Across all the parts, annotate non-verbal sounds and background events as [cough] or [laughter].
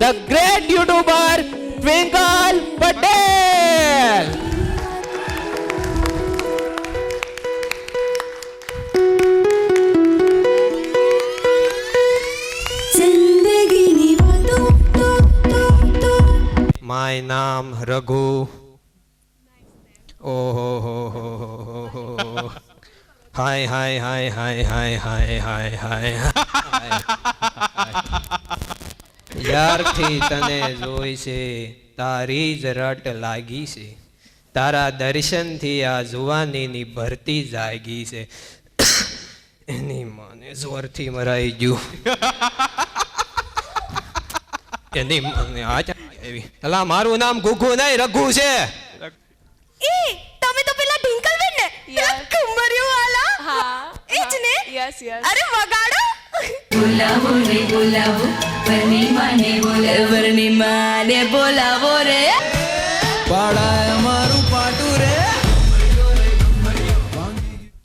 The great YouTuber Twinkle Patel my નામ રઘુ ઓહો હો હો હો Hi, hi, hi, hi, hi, hi, hi, hi. યારથી તને જોઈ છે તારી જ રટ લાગી છે. તારા દર્શનથી આ જુવાનીની ભરતી જાગી છે. એની મને જોરથી મરાઈ ગયું. એની માને આચા એવી અલા મારું નામ ગુગુ નહીં રઘુ છે. યસ યસ અરે વગાડો બોલાવો રે બોલાવો પરણીમાને બોલાવો પરણીમાને બોલાવો રે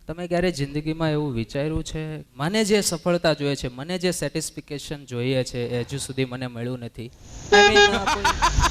તમે ક્યારે જિંદગીમાં એવું વિચાર્યું છે? મને જે સફળતા જોઈએ છે મને જે સેટિસ્ફિકેશન જોઈએ છે એ હજુ સુધી મને મળ્યું નથી. [laughs]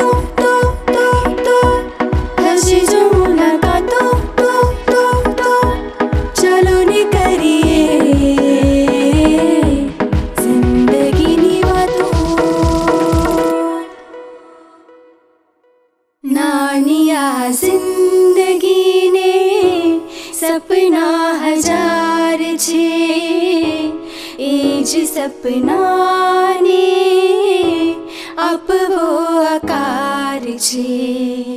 जगि ने सपना हजार छे। एज सपना ने आप वो आकार छे।